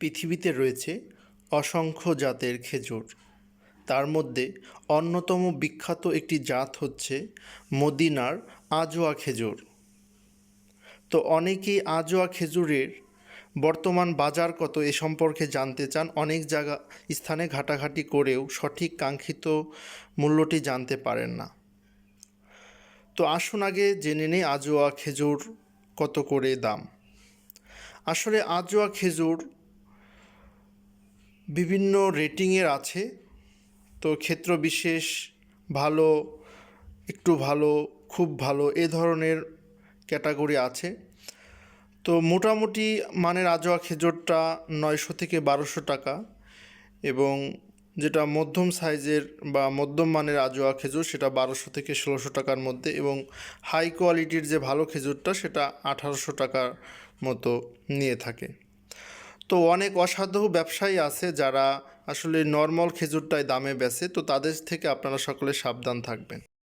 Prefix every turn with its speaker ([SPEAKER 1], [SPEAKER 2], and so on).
[SPEAKER 1] পৃথিবীতে রয়েছে অসংখ্য জাতের খেজুর। তার মধ্যে অন্যতম বিখ্যাত একটি জাত হচ্ছে মদিনার আজোয়া খেজুর। তো অনেকেই আজোয়া খেজুরের বর্তমান বাজার কত এ সম্পর্কে জানতে চান, অনেক জায়গা, স্থানে ঘাটাঘাটি করেও সঠিক কাঙ্ক্ষিত মূল্যটি জানতে পারেন না। তো আসুন আগে জেনে নেই আজোয়া খেজুর কত করে দাম। আসলে আজোয়া খেজুর বিভিন্ন রেটিংয়ের আছে। তো ক্ষেত্র বিশেষ ভালো, একটু ভালো, খুব ভালো এ ধরনের ক্যাটাগরি আছে। তো মোটামুটি মানের আজোয়া খেজুরটা নয়শো থেকে বারোশো টাকা এবং যেটা মধ্যম সাইজের বা মধ্যম মানের আজোয়া খেজুর সেটা বারোশো থেকে ষোলোশো টাকার মধ্যে এবং হাই কোয়ালিটির যে ভালো খেজুরটা সেটা আঠারোশো টাকার মতো নিয়ে থাকে। তো অনেক অসাধু ব্যবসায়ী আছে যারা আসলে নর্মাল খেজুরটাই দামে বেচে, তো তাদের থেকে আপনারা সকলে সাবধান থাকবেন।